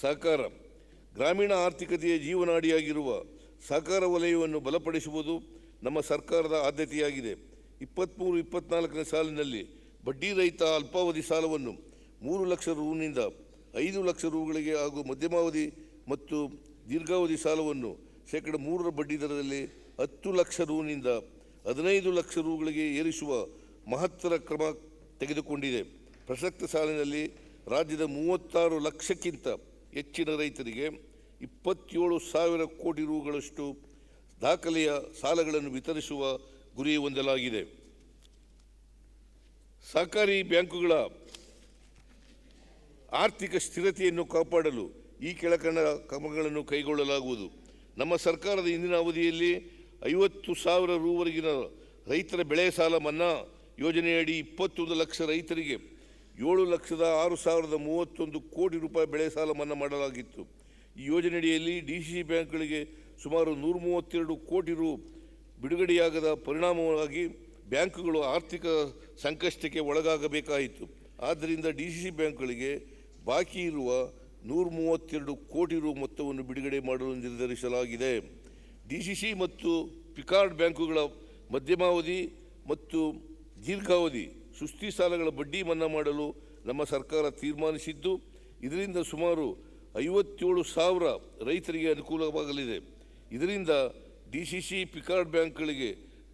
ಸಹಕಾರ, ಗ್ರಾಮೀಣ ಆರ್ಥಿಕತೆಯ ಜೀವನಾಡಿಯಾಗಿರುವ ಸಹಕಾರ ವಲಯವನ್ನು ಬಲಪಡಿಸುವುದು ನಮ್ಮ ಸರ್ಕಾರದ ಆದ್ಯತೆಯಾಗಿದೆ. ಇಪ್ಪತ್ತ್ಮೂರು ಇಪ್ಪತ್ನಾಲ್ಕನೇ ಸಾಲಿನಲ್ಲಿ ಬಡ್ಡಿ ರಹಿತ ಅಲ್ಪಾವಧಿ ಸಾಲವನ್ನು ಮೂರು ಲಕ್ಷ ರೂನಿಂದ ಐದು ಲಕ್ಷ ರೂಗಳಿಗೆ ಹಾಗೂ ಮಧ್ಯಮಾವಧಿ ಮತ್ತು ದೀರ್ಘಾವಧಿ ಸಾಲವನ್ನು ಶೇಕಡ ಮೂರರ ಬಡ್ಡಿ ದರದಲ್ಲಿ ಹತ್ತು ಲಕ್ಷ ರೂನಿಂದ ಹದಿನೈದು ಲಕ್ಷ ರೂಗಳಿಗೆ ಏರಿಸುವ ಮಹತ್ತರ ಕ್ರಮ ತೆಗೆದುಕೊಂಡಿದೆ. ಪ್ರಸಕ್ತ ಸಾಲಿನಲ್ಲಿ ರಾಜ್ಯದ ಮೂವತ್ತಾರು ಲಕ್ಷಕ್ಕಿಂತ ಹೆಚ್ಚಿನ ರೈತರಿಗೆ ಇಪ್ಪತ್ತೇಳು ಸಾವಿರ ಕೋಟಿ ರುಗಳಷ್ಟು ದಾಖಲೆಯ ಸಾಲಗಳನ್ನು ವಿತರಿಸುವ ಗುರಿ ಹೊಂದಲಾಗಿದೆ. ಸಹಕಾರಿ ಬ್ಯಾಂಕುಗಳ ಆರ್ಥಿಕ ಸ್ಥಿರತೆಯನ್ನು ಕಾಪಾಡಲು ಈ ಕೆಳಕಂಡ ಕ್ರಮಗಳನ್ನು ಕೈಗೊಳ್ಳಲಾಗುವುದು. ನಮ್ಮ ಸರ್ಕಾರದ ಇಂದಿನ ಅವಧಿಯಲ್ಲಿ ಐವತ್ತು ಸಾವಿರ ರೂವರೆಗಿನ ರೈತರ ಬೆಳೆ ಸಾಲ ಮನ್ನಾ ಯೋಜನೆಯಡಿ ಇಪ್ಪತ್ತೊಂದು ಲಕ್ಷ ರೈತರಿಗೆ ಏಳು ಲಕ್ಷದ ಆರು ಸಾವಿರದ ಮೂವತ್ತೊಂದು ಕೋಟಿ ರೂಪಾಯಿ ಬೆಳೆ ಸಾಲ ಮನ್ನಾ ಮಾಡಲಾಗಿತ್ತು. ಈ ಯೋಜನೆಯಡಿಯಲ್ಲಿ ಡಿ ಸಿ ಸಿ ಬ್ಯಾಂಕ್ಗಳಿಗೆ ಸುಮಾರು ನೂರ ಮೂವತ್ತೆರಡು ಕೋಟಿ ರು ಬಿಡುಗಡೆಯಾಗದ ಪರಿಣಾಮವಾಗಿ ಬ್ಯಾಂಕುಗಳು ಆರ್ಥಿಕ ಸಂಕಷ್ಟಕ್ಕೆ ಒಳಗಾಗಬೇಕಾಯಿತು. ಆದ್ದರಿಂದ ಡಿ ಸಿ ಸಿ ಬ್ಯಾಂಕ್ಗಳಿಗೆ ಬಾಕಿ ಇರುವ ನೂರ ಮೂವತ್ತೆರಡು ಕೋಟಿ ರು ಮೊತ್ತವನ್ನು ಬಿಡುಗಡೆ ಮಾಡಲು ನಿರ್ಧರಿಸಲಾಗಿದೆ. ಡಿ ಸಿ ಸಿ ಮತ್ತು ಪಿಕಾರ್ಡ್ ಬ್ಯಾಂಕುಗಳ ಮಧ್ಯಮಾವಧಿ ಮತ್ತು ದೀರ್ಘಾವಧಿ ಸುಸ್ತಿ ಸಾಲಗಳ ಬಡ್ಡಿ ಮನ್ನಾ ಮಾಡಲು ನಮ್ಮ ಸರ್ಕಾರ ತೀರ್ಮಾನಿಸಿದ್ದು, ಇದರಿಂದ ಸುಮಾರು ಐವತ್ತೇಳು ಸಾವಿರ ರೈತರಿಗೆ ಅನುಕೂಲವಾಗಲಿದೆ. ಇದರಿಂದ ಡಿ ಸಿ ಸಿ ಪಿಕಾರ್ಡ್ ಬ್ಯಾಂಕ್ಗಳಿಗೆ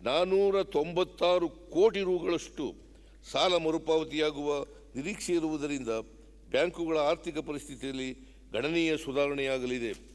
ನಾನ್ನೂರ ತೊಂಬತ್ತಾರು ಕೋಟಿ ರುಗಳಷ್ಟು ಸಾಲ ಮರುಪಾವತಿಯಾಗುವ ನಿರೀಕ್ಷೆ ಇರುವುದರಿಂದ ಬ್ಯಾಂಕುಗಳ ಆರ್ಥಿಕ ಪರಿಸ್ಥಿತಿಯಲ್ಲಿ ಗಣನೀಯ ಸುಧಾರಣೆಯಾಗಲಿದೆ.